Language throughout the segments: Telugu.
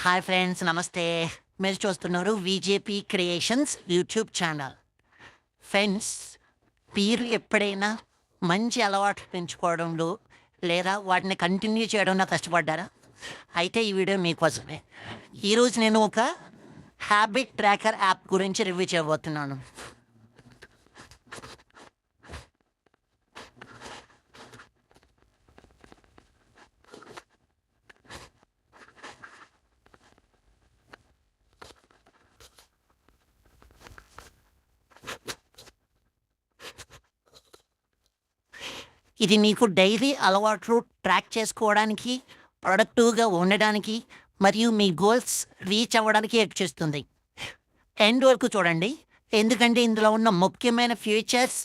హాయ్ ఫ్రెండ్స్ నమస్తే మీరు చూస్తున్నారు VJP creations YouTube channel friends మీరు ఎప్పుడైనా మంచి అలవాట్లు పెంచుకోవడంలో లేదా వాటిని కంటిన్యూ చేయడంలో కష్టపడ్డారా? అయితే ఈ వీడియో మీకోసమే. ఈరోజు నేను ఒక హ్యాబిట్ ట్రాకర్ యాప్ గురించి రివ్యూ చేయబోతున్నాను. ఇది మీకు డైలీ అలవాట్లు ట్రాక్ చేసుకోవడానికి ప్రొడక్టివ్గా ఉండడానికి మరియు మీ గోల్స్ రీచ్ అవ్వడానికి హెల్ప్ చేస్తుంది. ఎండ్ వరకు చూడండి. ఎందుకంటే ఇందులో ఉన్న ముఖ్యమైన ఫీచర్స్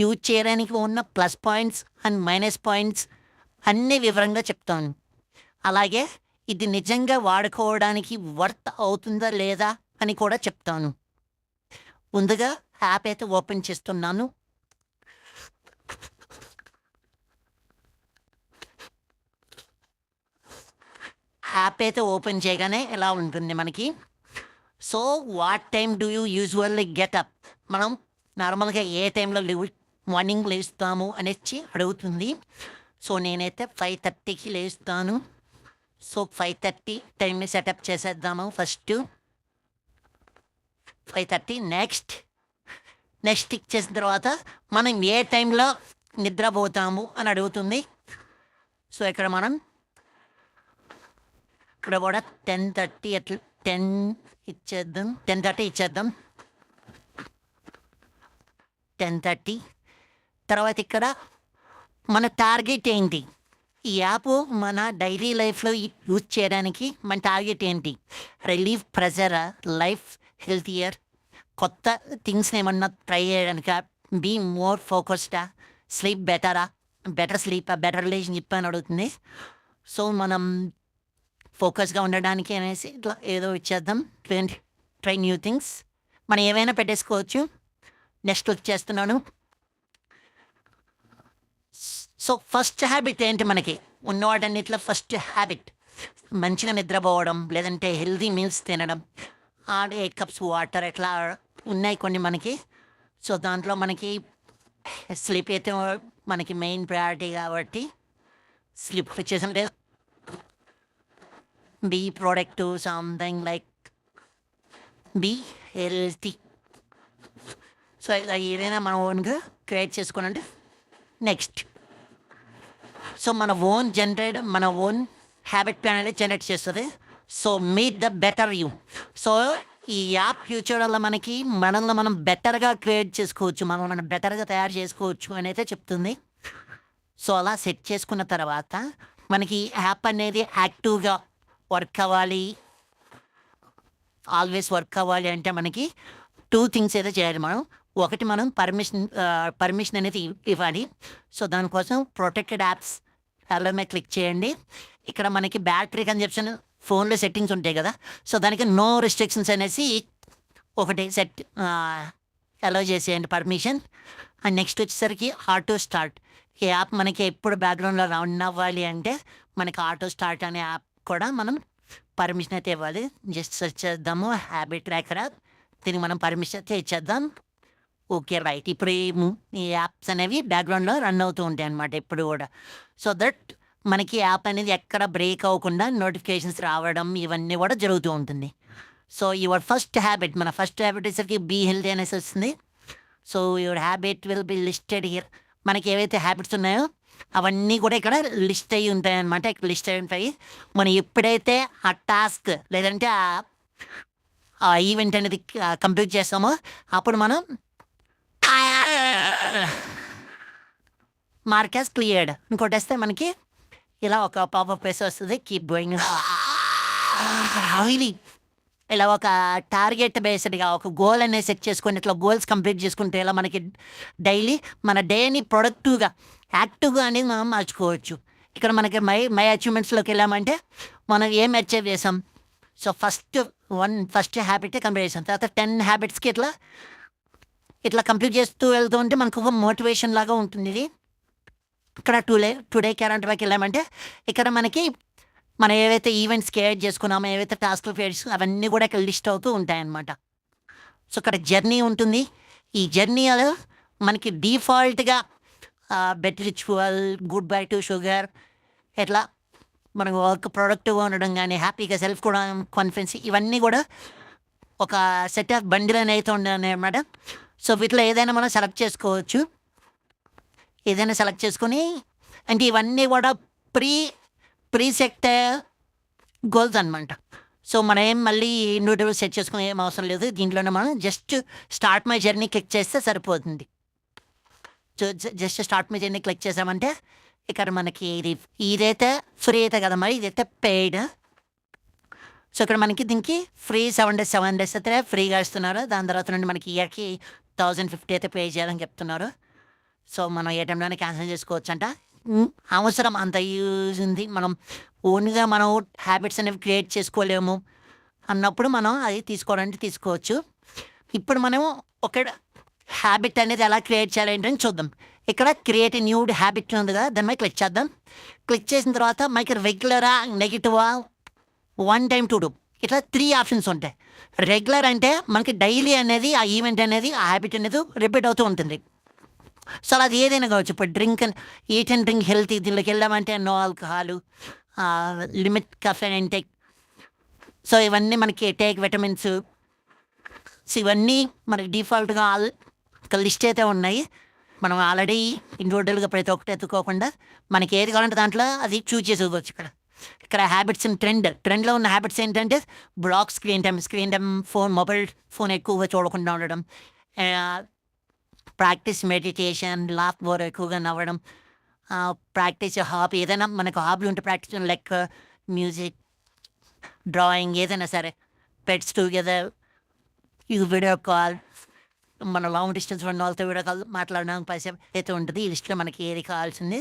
యూజ్ చేయడానికి ఉన్న plus points and minus points అన్నీ వివరంగా చెప్తాను. అలాగే ఇది నిజంగా వాడుకోవడానికి వర్త్ అవుతుందా లేదా అని కూడా చెప్తాను. ముందుగా యాప్ అయితే ఓపెన్ చేస్తున్నాను. యాప్ అయితే ఓపెన్ చేయగానే ఎలా ఉంటుంది మనకి? So what time do you usually get up మనం నార్మల్గా ఏ టైంలో లివ్ మార్నింగ్ లేస్తాము అనేసి అడుగుతుంది. సో నేనైతే ఫైవ్ థర్టీకి లేస్తాను. సో ఫైవ్ థర్టీ టైంని సెటప్ చేసేద్దాము first. Five thirty next. Next ఇచ్చేసిన తర్వాత మనం ఏ టైంలో నిద్రపోతాము అని అడుగుతుంది. సో ఇక్కడ మనం ఇక్కడ కూడా టెన్ థర్టీ అట్లా టెన్ ఇచ్చేద్దాం టెన్ థర్టీ ఇచ్చేద్దాం టెన్ థర్టీ తర్వాత ఇక్కడ మన టార్గెట్ ఏంటి ఈ యాప్ మన డైలీ లైఫ్లో యూజ్ చేయడానికి మన టార్గెట్ ఏంటి రిలీఫ్ ప్రెజర్ లైఫ్ హెల్తియర్ కొత్త థింగ్స్ని ఏమన్నా ట్రై చేయడానికి బీ మోర్ ఫోకస్డా స్లీప్ బెటరా బెటర్ స్లీప్ బెటర్ రిలేషన్షిప్ అని అడుగుతుంది సో మనం ఫోకస్గా ఉండడానికి అనేసి ఇట్లా ఏదో ఇచ్చేద్దాం. ట్రై న్యూ థింగ్స్ మనం ఏమైనా పెట్టేసుకోవచ్చు. నెక్స్ట్ వచ్చేస్తున్నాను సో ఫస్ట్ హ్యాబిట్ ఏంటి మనకి? ఉన్నవాటన్నిట్లో ఫస్ట్ హ్యాబిట్ మంచిగా నిద్రపోవడం లేదంటే హెల్తీ మీల్స్ తినడం. ఆడే కప్స్ వాటర్ ఇట్లా ఉన్నాయి కొన్ని మనకి. సో దాంట్లో మనకి స్లీప్ అయితే మనకి మెయిన్ ప్రయారిటీ కాబట్టి స్లీప్ వచ్చేసంటే be productive, something like be healthy. So ఇలా ఏదైనా మన ఓన్గా క్రియేట్ చేసుకోనంటే నెక్స్ట్ సో మన ఓన్ జనరేట్ మన ఓన్ హ్యాబిట్ ప్లాన్ అనేది జనరేట్ చేస్తుంది so meet the better you so ఈ యాప్ ఫ్యూచర్ వల్ల మనకి మనల్ని మనం బెటర్గా క్రియేట్ చేసుకోవచ్చు మనం మనం బెటర్గా తయారు చేసుకోవచ్చు అని అయితే చెప్తుంది సో అలా సెట్ చేసుకున్న తర్వాత మనకి యాప్ అనేది యాక్టివ్గా వర్క్ అవ్వాలి. ఆల్వేస్ వర్క్ అవ్వాలి అంటే మనకి టూ థింగ్స్ అయితే చేయాలి మనం. ఒకటి మనం పర్మిషన్ పర్మిషన్ అనేది ఇవ్వాలి. సో దానికోసం ప్రొటెక్టెడ్ యాప్స్ అలా మీద క్లిక్ చేయండి. ఇక్కడ మనకి బ్యాటరీ కన్జప్షన్ ఫోన్లో సెట్టింగ్స్ ఉంటాయి కదా. సో దానికి నో రిస్ట్రిక్షన్స్ అనేసి ఒకటి సెట్ అలో చేసేయండి పర్మిషన్ అండ్ నెక్స్ట్ వచ్చేసరికి ఆటో స్టార్ట్ ఈ యాప్ మనకి ఎప్పుడు బ్యాక్గ్రౌండ్లో రన్ అవ్వాలి అంటే మనకి ఆటో స్టార్ట్ అనే యాప్ కూడా మనం పర్మిషన్ అయితే ఇవ్వాలి. జస్ట్ సెర్చ్ చేద్దాము. హ్యాబిట్ ట్రాకర్ యాప్ దీనికి మనం పర్మిషన్ అయితే ఇచ్చేద్దాం. ఓకే రైట్ ఇప్పుడు ఈ ఈ యాప్స్ అనేవి బ్యాక్గ్రౌండ్లో రన్ అవుతూ ఉంటాయి అన్నమాట ఇప్పుడు కూడా. సో దట్ మనకి యాప్ అనేది ఎక్కడ బ్రేక్ అవ్వకుండా నోటిఫికేషన్స్ రావడం ఇవన్నీ కూడా జరుగుతూ ఉంటుంది. సో యువర్ ఫస్ట్ హ్యాబిట్ మన ఫస్ట్ హ్యాబిట్ వచ్చేసరికి బీ హెల్తీ అనేసి వస్తుంది. So your habit will be listed here మనకి ఏవైతే హ్యాబిట్స్ ఉన్నాయో అవన్నీ కూడా ఇక్కడ లిస్ట్ అయ్యి ఉంటాయి అనమాట ఇక్కడ లిస్ట్ అయి ఉంటాయి. మనం ఎప్పుడైతే ఆ టాస్క్ లేదంటే ఆ- ఈవెంట్ అనేది కంప్లీట్ చేస్తామో అప్పుడు మనం మార్కెస్ క్లియర్డ్ ఇంకోటేస్తే మనకి ఇలా ఒక పాపప్ వేసి వస్తుంది. కీప్ గోయింగ్ రియలీ ఇలా ఒక టార్గెట్ బేస్డ్గా ఒక గోల్ అనేది సెట్ చేసుకొని ఇట్లా గోల్స్ కంప్లీట్ చేసుకుంటే ఇలా మనకి డైలీ మన డేని ప్రొడక్టివ్గా యాక్టివ్గా అనేది మనం మార్చుకోవచ్చు. ఇక్కడ మనకి మై మై అచీవ్మెంట్స్లోకి వెళ్ళామంటే మనం ఏం అచీవ్ చేసాం? సో ఫస్ట్ వన్ ఫస్ట్ హ్యాబిటే కంప్లీట్ చేసాం తర్వాత టెన్ హ్యాబిట్స్కి ఇట్లా ఇట్లా కంప్లీట్ చేస్తూ వెళ్తూ ఉంటే మనకు ఒక మోటివేషన్ లాగా ఉంటుంది ఇది. ఇక్కడ టుడే టుడే కరెంట్ బ్యాక్ వెళ్ళామంటే ఇక్కడ మనకి మనం ఏవైతే ఈవెంట్స్ క్రియేట్ చేసుకున్నామో ఏవైతే టాస్క్లు క్రియేట్ అవన్నీ కూడా ఇక్కడ లిస్ట్ అవుతూ ఉంటాయన్నమాట. సో ఇక్కడ జర్నీ ఉంటుంది. ఈ జర్నీలో మనకి డిఫాల్ట్గా bet ritual good bye to sugar ఎట్లా? మనం వర్క్ ప్రొడక్టివ్గా ఉండడం కానీ హ్యాపీగా సెల్ఫ్ కూడా కాన్ఫిడెన్స్ ఇవన్నీ కూడా ఒక సెట్ ఆఫ్ బండిలోనే అయితే ఉన్నాయి అన్నమాట సో వీటిలో ఏదైనా మనం సెలెక్ట్ చేసుకోవచ్చు. ఏదైనా సెలెక్ట్ చేసుకొని అంటే ఇవన్నీ కూడా ప్రీ ప్రీ సెక్ట్ గోల్స్ అనమాట సో మనం ఏం మళ్ళీ ఇండివిజువల్ సెట్ చేసుకునే ఏం అవసరం లేదు. దీంట్లోనే మనం just start my journey click చేస్తే సరిపోతుంది. జస్ట్ స్టార్ట్ మీద ఎన్ని క్లిక్ చేసామంటే ఇక్కడ మనకి ఇది ఇదైతే ఫ్రీ అయితే కదా మరి ఇదైతే పెయిడ్ సో ఇక్కడ మనకి దీనికి free seven days seven days అయితే ఫ్రీగా ఇస్తున్నారు. దాని తర్వాత నుండి మనకి ఇయర్కి థౌజండ్ ఫిఫ్టీ అయితే పే చేయాలని చెప్తున్నారు. సో మనం ఏ టైంలోనే క్యాన్సిల్ చేసుకోవచ్చు అంట అవసరం అంత యూజ్ ఉంది. మనం ఓన్గా మనం హ్యాబిట్స్ అనేవి క్రియేట్ చేసుకోలేము అన్నప్పుడు మనం అది తీసుకోవడానికి తీసుకోవచ్చు. ఇప్పుడు మనం ఒక హ్యాబిట్ అనేది ఎలా క్రియేట్ చేయాలి ఏంటని చూద్దాం. ఇక్కడ క్రియేట్ న్యూడ్ హ్యాబిట్ ఉంది కదా దాని మీద క్లిక్ చేద్దాం. క్లిక్ చేసిన తర్వాత మనకి రెగ్యులరా నెగిటివా వన్ టైం టు డూ ఇట్లా త్రీ ఆప్షన్స్ ఉంటాయి. రెగ్యులర్ అంటే మనకి డైలీ అనేది ఆ ఈవెంట్ అనేది ఆ హ్యాబిట్ అనేది రిపీట్ అవుతూ ఉంటుంది. సో అది ఏదైనా కావచ్చు. ఇప్పుడు drink eat and drink healthy దీనిలోకి వెళ్ళామంటే no alcohol limit caffeine intake so ఇవన్నీ మనకి టేక్ విటమిన్స్ సో ఇవన్నీ మనకి డిఫాల్ట్గా ఆల్ ఒక లిస్ట్ అయితే ఉన్నాయి. మనం ఆల్రెడీ ఇండివిజువల్గా ప్రతి ఒక్కటి ఎత్తుకోకుండా మనకి ఏది కావాలంటే దాంట్లో అది చూజ్ చేసుకోవచ్చు ఇక్కడ. ఇక్కడ హ్యాబిట్స్ అండ్ ట్రెండ్ ట్రెండ్లో ఉన్న హ్యాబిట్స్ ఏంటంటే block screen time screen time phone mobile phone ఎక్కువగా చూడకుండా ఉండడం. ప్రాక్టీస్ మెడిటేషన్ లాఫ్ బోర్ ఎక్కువగా నవ్వడం. ప్రాక్టీస్ హాబీ ఏదైనా మనకు హాబీ ఉంటే ప్రాక్టీస్ లైక్ మ్యూజిక్ డ్రాయింగ్ ఏదైనా సరే. పెట్స్ టుగెదర్ ఈ వీడియో కాల్ మన లాంగ్ డిస్టెన్స్ ఉన్న వాళ్ళతో వీడియో కాల్ మాట్లాడడానికి పైసా అయితే ఉంటుంది. ఈ లిస్ట్లో మనకి ఏది కావాల్సింది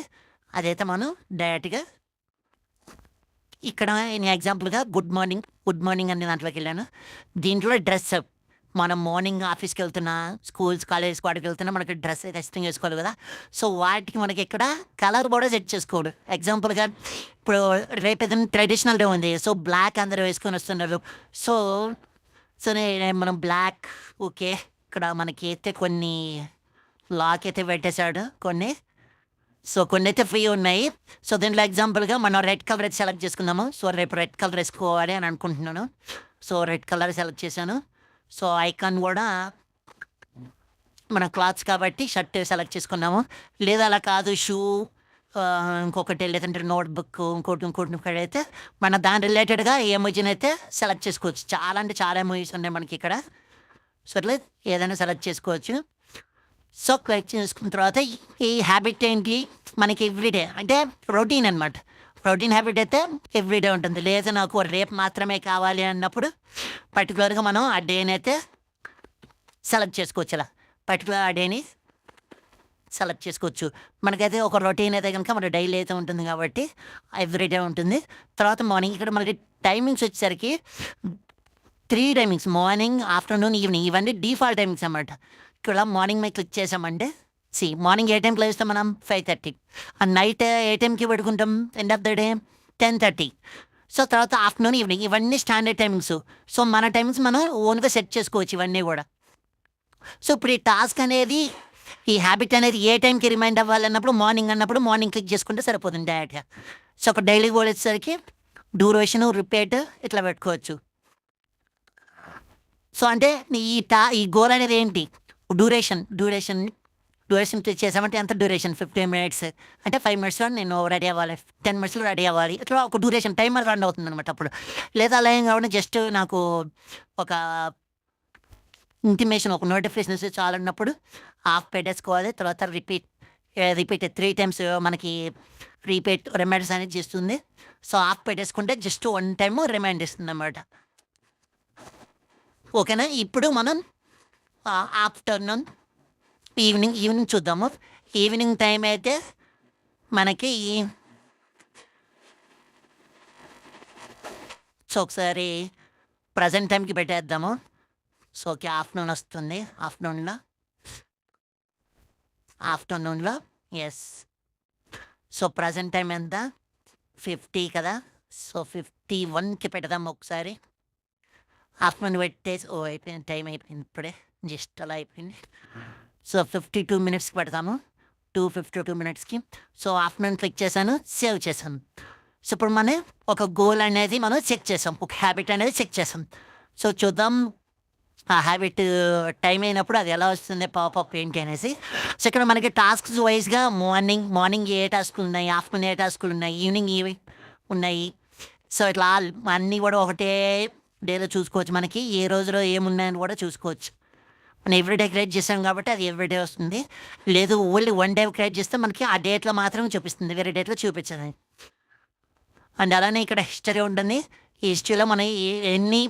అదైతే మనం డైరెక్ట్గా ఇక్కడ నేను ఎగ్జాంపుల్గా గుడ్ మార్నింగ్ గుడ్ మార్నింగ్ అనే దాంట్లోకి వెళ్ళాను. దీంట్లో డ్రెస్ మనం మార్నింగ్ ఆఫీస్కి వెళ్తున్నా స్కూల్స్ కాలేజ్ వాటికి వెళ్తున్నా మనకి డ్రెస్ ఖచ్చితంగా వేసుకోవాలి కదా. సో వాటికి మనకి ఇక్కడ కలర్ కూడా సెట్ చేసుకోడు ఎగ్జాంపుల్గా ఇప్పుడు రేపు ఏదైనా ట్రెడిషనల్ డే ఉంది. సో బ్లాక్ అందరూ వేసుకొని వస్తున్నారు. సో సో మనం బ్లాక్ ఓకే ఇక్కడ మనకి అయితే కొన్ని లాక్ అయితే పెట్టేశాడు. కొన్ని. సో కొన్ని అయితే ఫ్రీ ఉన్నాయి. సో దీంట్లో ఎగ్జాంపుల్గా మనం రెడ్ కలర్ అయితే సెలెక్ట్ చేసుకుందాము. సో రేపు రెడ్ కలర్ వేసుకోవాలి అని అనుకుంటున్నాను. సో రెడ్ కలర్ సెలెక్ట్ చేశాను. సో ఐకాన్ కూడా మన క్లాత్స్ కాబట్టి షర్ట్ సెలెక్ట్ చేసుకున్నాము. లేదా అలా కాదు షూ ఇంకొకటి లేదంటే నోట్బుక్ ఇంకోటి ఇంకోటి ఇంకోటి అయితే మన దాని రిలేటెడ్గా ఏ ఎమోజీని అయితే సెలెక్ట్ చేసుకోవచ్చు. చాలా అంటే చాలా ఎమోజీస్ ఉన్నాయి మనకి ఇక్కడ. సో ఏదైనా సెలెక్ట్ చేసుకోవచ్చు. సో క్లిక్ చేసుకున్న తర్వాత ఈ- హ్యాబిట్ ఏంటి? మనకి ఎవ్రీడే అంటే రొటీన్ అనమాట రొటీన్ హ్యాబిట్ అయితే ఎవ్రీడే ఉంటుంది. లేదా నాకు రేపు మాత్రమే కావాలి అన్నప్పుడు పర్టికులర్గా మనం ఆ డేని అయితే సెలెక్ట్ చేసుకోవచ్చు ఇలా. పర్టికులర్ ఆ డేని సెలెక్ట్ చేసుకోవచ్చు. మనకైతే ఒక రొటీన్ అయితే కనుక మన డైలీ అయితే ఉంటుంది కాబట్టి ఎవ్రీడే ఉంటుంది. తర్వాత మార్నింగ్ ఇక్కడ మనకి టైమింగ్స్ వచ్చేసరికి three timings morning afternoon evening ఇవన్నీ డిఫాల్ట్ టైమింగ్స్ అన్నమాట. ఇక్కడ మార్నింగ్ మేము క్లిక్ చేసామంటే సి మార్నింగ్ ఏ టైంకి లేస్తాం మనం? ఫైవ్ థర్టీ ఆ నైట్ ఏ టైంకి పెట్టుకుంటాం end of the day ten thirty so తర్వాత ఆఫ్టర్నూన్ ఈవినింగ్ ఇవన్నీ స్టాండర్డ్ టైమింగ్స్ సో మన టైమింగ్స్ మనం ఓన్గా సెట్ చేసుకోవచ్చు ఇవన్నీ కూడా. సో ఇప్పుడు ఈ టాస్క్ అనేది ఈ హ్యాబిట్ అనేది ఏ టైంకి రిమైండ్ అవ్వాలన్నప్పుడు మార్నింగ్ అన్నప్పుడు మార్నింగ్ క్లిక్ చేసుకుంటే సరిపోతుంది డైరెక్ట్గా సో ఒక డైలీ గోల్ వచ్చేసరికి డ్యూరేషన్ రిపేట్ ఇట్లా పెట్టుకోవచ్చు. సో అంటే ఈ టా ఈ గోల్ అనేది ఏంటి? డ్యూరేషన్ డ్యూరేషన్ డ్యూరేషన్ చేసామంటే ఎంత డ్యూరేషన్? ఫిఫ్టీన్ మినిట్స్ అంటే ఫైవ్ మినిట్స్లో నేను రెడీ అవ్వాలి. టెన్ మినిట్స్లో రెడీ అవ్వాలి. ఇట్లా ఒక డ్యూరేషన్ టైమర్ రన్ అవుతుంది అనమాట అప్పుడు. లేదా అలా ఏం కాకుండా జస్ట్ నాకు ఒక ఇంటిమేషన్ ఒక నోటిఫికేషన్ వస్తే చాలన్నప్పుడు ఆఫ్ పెట్టేసుకోవాలి తర్వాత రిపీట్ రిపీట్ త్రీ టైమ్స్ మనకి రిపీట్ రిమైండర్స్ అనేది చేస్తుంది. సో ఆఫ్ పెట్టేసుకుంటే జస్ట్ వన్ టైమ్ రిమైండ్ ఇస్తుంది అన్నమాట ఓకేనా? ఇప్పుడు మనం ఆఫ్టర్నూన్ ఈవినింగ్ ఈవినింగ్ చూద్దాము. ఈవినింగ్ టైం అయితే మనకి సో ఒకసారి ప్రజెంట్ టైంకి పెట్టేద్దాము. సో ఓకే ఆఫ్టర్నూన్ వస్తుంది. ఆఫ్టర్నూన్లో ఆఫ్టర్నూన్లో ఎస్ సో ప్రజెంట్ టైం ఎంత? ఫిఫ్టీ కదా? సో ఫిఫ్టీ వన్కి పెడదాం ఒకసారి. ఆఫ్టర్నూన్ పెట్టేసి ఓ అయిపోయింది టైం అయిపోయింది ఇప్పుడే జస్ట్ అలా అయిపోయింది సో ఫిఫ్టీ టూ మినిట్స్కి పెడతాము టూ ఫిఫ్టీ టూ మినిట్స్కి సో ఆఫ్టర్నూన్ క్లిక్ చేశాను సేవ్ చేశాను సో ఇప్పుడు మనం ఒక గోల్ అనేది మనం చెక్ చేసాం ఒక హ్యాబిట్ అనేది చెక్ చేసాం సో చూద్దాం ఆ హ్యాబిట్ టైం అయినప్పుడు అది ఎలా వస్తుంది? పాపప్ ఏంటి అనేసి. సో ఇక్కడ మనకి టాస్క్స్ వైజ్గా మార్నింగ్ మార్నింగ్ ఏ టాస్క్లు ఉన్నాయి ఆఫ్టర్నూన్ ఏ టాస్క్లు ఉన్నాయి ఈవినింగ్ ఇవి ఉన్నాయి. సో ఇట్లా అన్నీ కూడా ఒకటే డేలో చూసుకోవచ్చు. మనకి ఏ రోజులో ఏమున్నాయని కూడా చూసుకోవచ్చు. మనం ఎవ్రీడే క్రియేట్ చేసాం కాబట్టి అది ఎవ్రీడే వస్తుంది. లేదు ఓన్లీ వన్ డే క్రియేట్ చేస్తే మనకి ఆ డేట్లో మాత్రం చూపిస్తుంది. వేరే డేట్లో చూపించదు. అండ్ అలానే ఇక్కడ హిస్టరీ ఉంటుంది. ఈ హిస్టరీలో మనం ఏ- ఎన్ని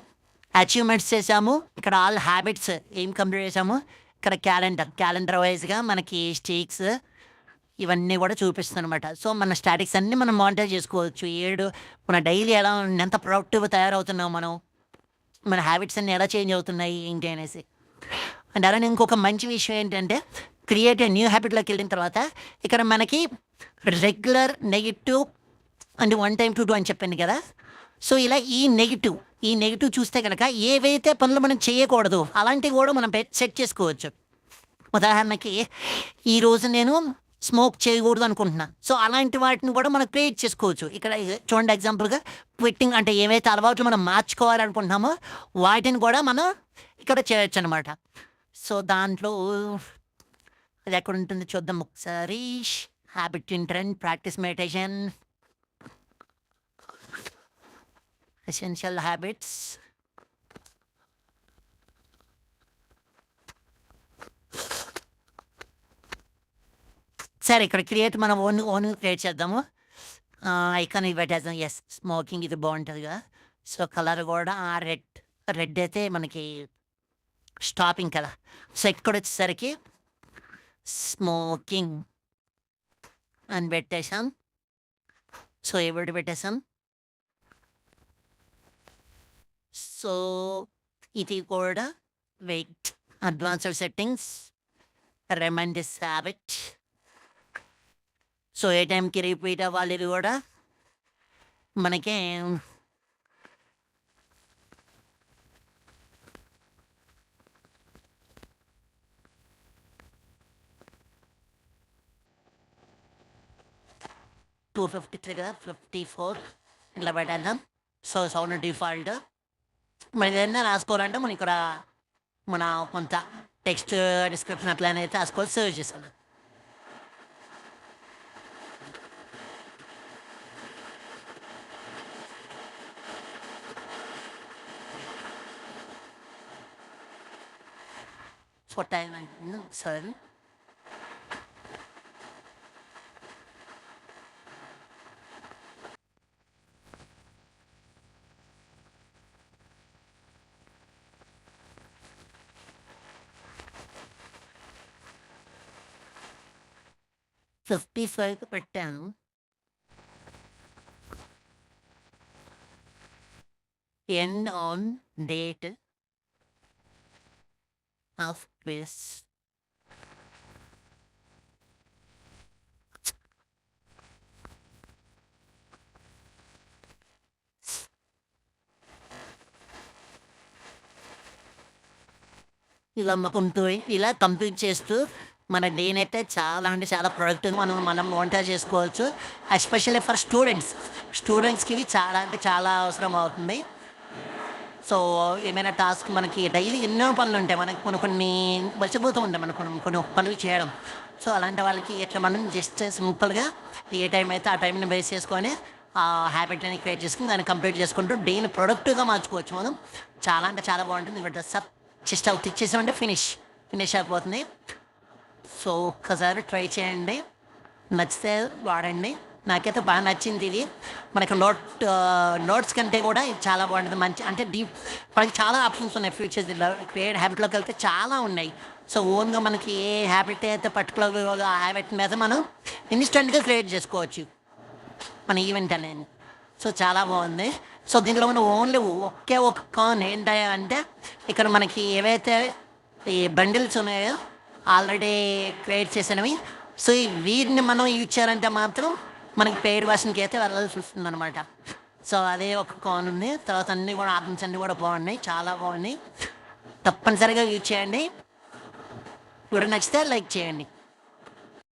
అచీవ్మెంట్స్ చేసాము ఇక్కడ ఆల్ హ్యాబిట్స్ ఏం కంప్లీట్ చేసాము ఇక్కడ క్యాలెండర్ క్యాలెండర్ వైజ్గా మనకి స్టీక్స్ ఇవన్నీ కూడా చూపిస్తుంది అనమాట సో మన స్టాటిక్స్ అన్నీ మనం మానిటర్ చేసుకోవచ్చు. ఏడు మన డైలీ ఎలా ఎంత ప్రొడక్టివ్ తయారవుతున్నాం మనం. మన హ్యాబిట్స్ అన్నీ ఎలా చేంజ్ అవుతున్నాయి ఏంటి అనేసి. అండ్ అలానే ఇంకొక మంచి విషయం ఏంటంటే క్రియేట్ న్యూ హ్యాబిట్లోకి వెళ్ళిన తర్వాత ఇక్కడ మనకి regular negative and one time to two అని చెప్పాను కదా. సో ఇలా ఈ నెగిటివ్ ఈ నెగిటివ్ చూస్తే కనుక ఏవైతే పనులు మనం చేయకూడదు అలాంటివి కూడా మనం సెట్ చేసుకోవచ్చు. ఉదాహరణకి ఈరోజు నేను స్మోక్ చేయకూడదు అనుకుంటున్నాను సో అలాంటి వాటిని కూడా మనం క్రియేట్ చేసుకోవచ్చు. ఇక్కడ చూడండి ఎగ్జాంపుల్గా క్విట్టింగ్ అంటే ఏవైతే అలవాట్లు మనం మార్చుకోవాలనుకుంటున్నామో వాటిని కూడా మనం ఇక్కడ చేయొచ్చు అనమాట సో దాంట్లో అది ఎక్కడ ఉంటుంది చూద్దాం ఒకసారి. Habit in practice meditation essential habits సరే ఇక్కడ క్రియేట్ మనం ఓన్ ఓన్ క్రియేట్ చేద్దాము. ఐకాన్ ఇది పెట్టేద్దాం ఎస్ స్మోకింగ్ ఇది బాగుంటుంది కదా సో కలర్ కూడా రెడ్ రెడ్ అయితే మనకి స్టాపింగ్ కదా. సో ఇక్కడ వచ్చేసరికి స్మోకింగ్ అని పెట్టేశాం. సో ఎవరి పెట్టేశాం? సో ఇది కూడా wait advanced settings remind this habit so ఏ టైంకి రిపీట్ అవ్వాలి ఇది కూడా? మనకి టూ ఫిఫ్టీ త్రీ కదా ఫిఫ్టీ ఫోర్ ఇట్లా పెట్టేద్దాం. సో సౌండ్ డిఫాల్ట్ మరి ఏదైనా రాసుకోవాలంటే మనం ఇక్కడ మన కొంత టెక్స్ట్ డిస్క్రిప్షన్ అట్లా అయితే రాసుకోవాలి సేవ్ చేస్తాను ఫోర్ టైం సరే ఫిఫ్టీ ఫైవ్ పెట్టాను end on date of quiz ఇలా అమ్ముకుంటూ ఇలా కంప్లీట్ చేస్తూ మన నేనైతే అయితే చాలా అంటే చాలా ప్రొడక్టివ్ మనం మనం వంట చేసుకోవచ్చు. ఎస్పెషల్లీ ఫర్ స్టూడెంట్స్ స్టూడెంట్స్కి ఇవి చాలా అంటే చాలా అవసరం అవుతుంది. సో ఏమైనా టాస్క్ మనకి డైలీ ఎన్నో పనులు ఉంటాయి. మనకి కొన్ని కొన్ని మర్చిపోతూ ఉంటాయి మనకు కొన్ని పనులు చేయడం. సో అలాంటి వాళ్ళకి ఇట్లా మనం జస్ట్ సింపుల్గా ఏ టైం అయితే ఆ టైంని బేస్ చేసుకొని ఆ హ్యాబిట్ని క్రియేట్ చేసుకుని దాన్ని కంప్లీట్ చేసుకుంటూ డైలీ ప్రొడక్టివ్గా మార్చుకోవచ్చు మనం. చాలా అంటే చాలా బాగుంటుంది. ఇక్కడ సబ్ జస్ట్ అవి తెచ్చేసామంటే ఫినిష్ ఫినిష్ అయిపోతుంది. సో ఒక్కసారి ట్రై చేయండి. నచ్చితే వాడండి. నాకైతే బాగా నచ్చింది ఇది. మనకి నోట్ నోట్స్ uh, కంటే కూడా ఇది చాలా బాగుంటుంది. మంచి అంటే డీప్ మనకి చాలా ఆప్షన్స్ ఉన్నాయి ఫ్యూచర్స్ క్రియేట్ హ్యాబిట్లోకి వెళ్తే చాలా ఉన్నాయి. సో ఓన్గా మనకి ఏ హ్యాబిట్ అయితే పర్టికులర్ ఆ హ్యాబిట్ మీద మనం ఇన్స్టెంట్గా క్రియేట్ చేసుకోవచ్చు. మన ఈవెంట్ అనేది. సో చాలా బాగుంది. సో దీంట్లో మనం ఓన్లీ ఒకే ఒక కాన్ ఏంటంటే అంటే ఇక్కడ మనకి ఏవైతే ఈ బండిల్స్ ఉన్నాయో ఆల్రెడీ క్రియేట్ చేసినవి. సో ఈ వీటిని మనం యూజ్ చేయాలంటే మాత్రం మనకి పేరు వాసనకి అయితే వెళ్ళాల్సి వస్తుంది అనమాట సో అదే ఒక కోన్ ఉంది. తర్వాత అన్నీ కూడా ఆప్షన్స్ అన్నీ కూడా బాగున్నాయి. చాలా బాగున్నాయి. తప్పనిసరిగా యూజ్ చేయండి. ఇప్పుడు నచ్చితే లైక్ చేయండి.